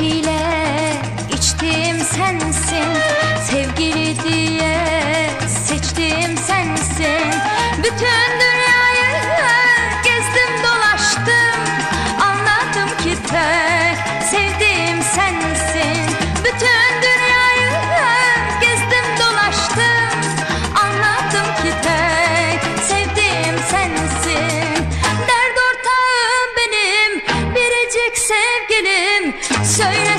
hile içtim sensin. Sevgilidir. Söyle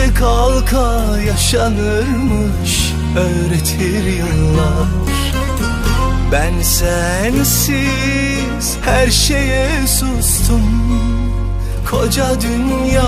Düşe kalka yaşanırmış öğretir yıllar. Ben sensiz her şeye sustum Koca dünya